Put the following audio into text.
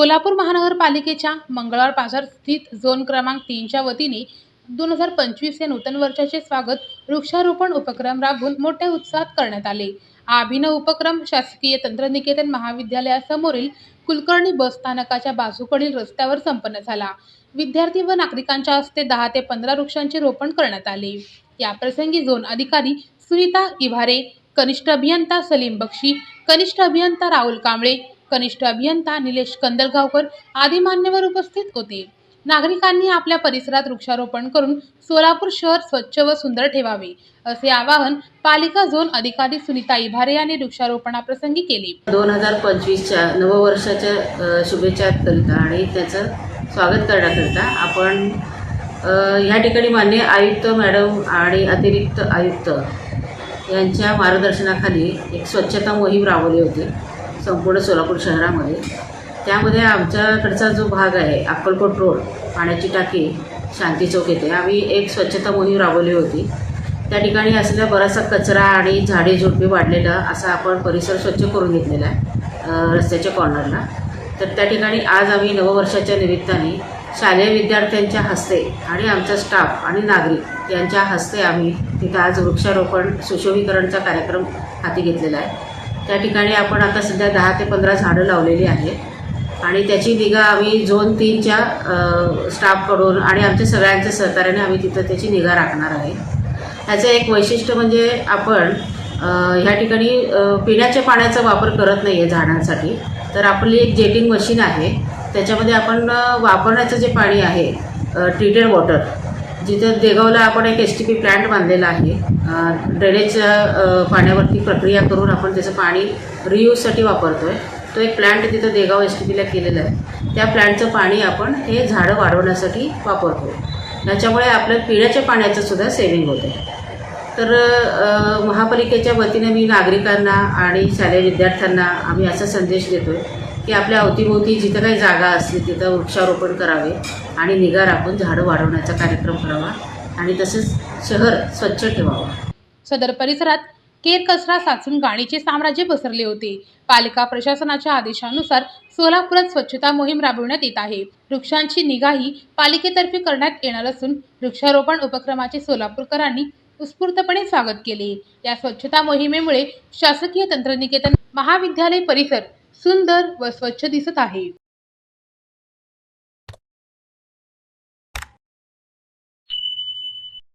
सोलापूर महानगरपालिकेच्या मंगळवार बाजार स्थित झोन क्रमांक तीनच्या वतीने दोन हजार पंचवीस या नूतन वर्षाचे स्वागत वृक्षारोपण उपक्रम राबवून मोठ्या उत्साहात करण्यात आले. हा अभिनव उपक्रम शासकीय तंत्रनिकेतन महाविद्यालयासमोरील कुलकर्णी बस स्थानकाच्या बाजूकडील रस्त्यावर संपन्न झाला. विद्यार्थी व नागरिकांच्या हस्ते दहा ते पंधरा वृक्षांचे रोपण करण्यात आले. याप्रसंगी झोन अधिकारी सुनीता इभारे कनिष्ठ अभियंता सलीम बक्षी कनिष्ठ अभियंता राहुल कांबळे कनिष्ठ अभियंता निलेश कंदलगावकर आदी मान्यवर उपस्थित होते. नागरिकांनी आपल्या परिसरात वृक्षारोपण करून सोलापूर शहर स्वच्छ व सुंदर ठेवावे असे आवाहन पालिका झोन अधिकारी सुनीता इभारे यांनी वृक्षारोपणाप्रसंगी केले. दोन हजार पंचवीसच्या नववर्षाच्या शुभेच्छाकरिता आणि त्याचं स्वागत करण्याकरिता आपण ह्या ठिकाणी मान्य आयुक्त मॅडम आणि अतिरिक्त आयुक्त यांच्या मार्गदर्शनाखाली एक स्वच्छता मोहीम राबवली होती. संपूर्ण सोलापूर शहरामध्ये. त्यामध्ये आमच्याकडचा जो भाग आहे अक्कलकोट रोड पाण्याची टाकी शांती चौक येथे आम्ही एक स्वच्छता मोहीम राबवली होती. त्या ठिकाणी असलेला बराचसा कचरा आणि झाडे झुडपे वाढलेला असा आपण परिसर स्वच्छ करून घेतलेला आहे रस्त्याच्या कॉर्नरला तर त्या ठिकाणी आज आम्ही नववर्षाच्या निमित्ताने शालेय विद्यार्थ्यांच्या हस्ते आणि आमचा स्टाफ आणि नागरिक यांच्या हस्ते आम्ही तिथं आज वृक्षारोपण सुशोभीकरणचा कार्यक्रम हाती घेतलेला आहे. त्या ठिकाणी आपण आता सध्या दहा ते पंधरा झाडं लावलेली आहेत. आणि त्याची निगा आम्ही झोन तीनच्या स्टाफकडून आणि आमच्या सगळ्यांच्या सहकार्याने आम्ही तिथं त्याची निगा राखणार आहे. ह्याचं एक वैशिष्ट्य म्हणजे आपण ह्या ठिकाणी पिण्याच्या पाण्याचा वापर करत नाही आहे झाडांसाठी. तर आपली एक जेटिंग मशीन आहे. त्याच्यामध्ये आपण वापरण्याचं जे पाणी आहे ट्रीटेड वॉटर जिथं देगावला आपण एक एस टी पी प्लॅन्ट बांधलेला आहे. ड्रेनेजच्या पाण्यावरती प्रक्रिया करून आपण त्याचं पाणी रियूजसाठी वापरतो आहे तो एक प्लॅन्ट तिथं देगाव एस टी पीला केलेला आहे. त्या प्लॅन्टचं पाणी आपण हे झाडं वाढवण्यासाठी वापरतो त्याच्यामुळे आपल्या पिण्याच्या पाण्याचं सुद्धा सेविंग होते तर महापालिकेच्या वतीने मी नागरिकांना आणि शालेय विद्यार्थ्यांना आम्ही असा संदेश देतो आहे की आपल्या अवतीभोवती जिथं काही जागा असली तिथं वृक्षारोपण करावे आणि निगा राखून झाडं वाढवण्याचा कार्यक्रम करावा आणि तसेच शहर स्वच्छ ठेवावं. सदर परिसरात केर कचरा साचून गाणीचे साम्राज्य पसरले होते. पालिका प्रशासनाच्या आदेशानुसार सोलापुरात स्वच्छता मोहीम राबवण्यात येत आहे. वृक्षांची निगाही पालिकेतर्फे करण्यात येणार असून वृक्षारोपण उपक्रमाचे सोलापूरकरांनी उत्स्फूर्तपणे स्वागत केले. या स्वच्छता मोहिमेमुळे शासकीय तंत्रनिकेतन महाविद्यालय परिसर सुंदर व स्वच्छ दिसत आहे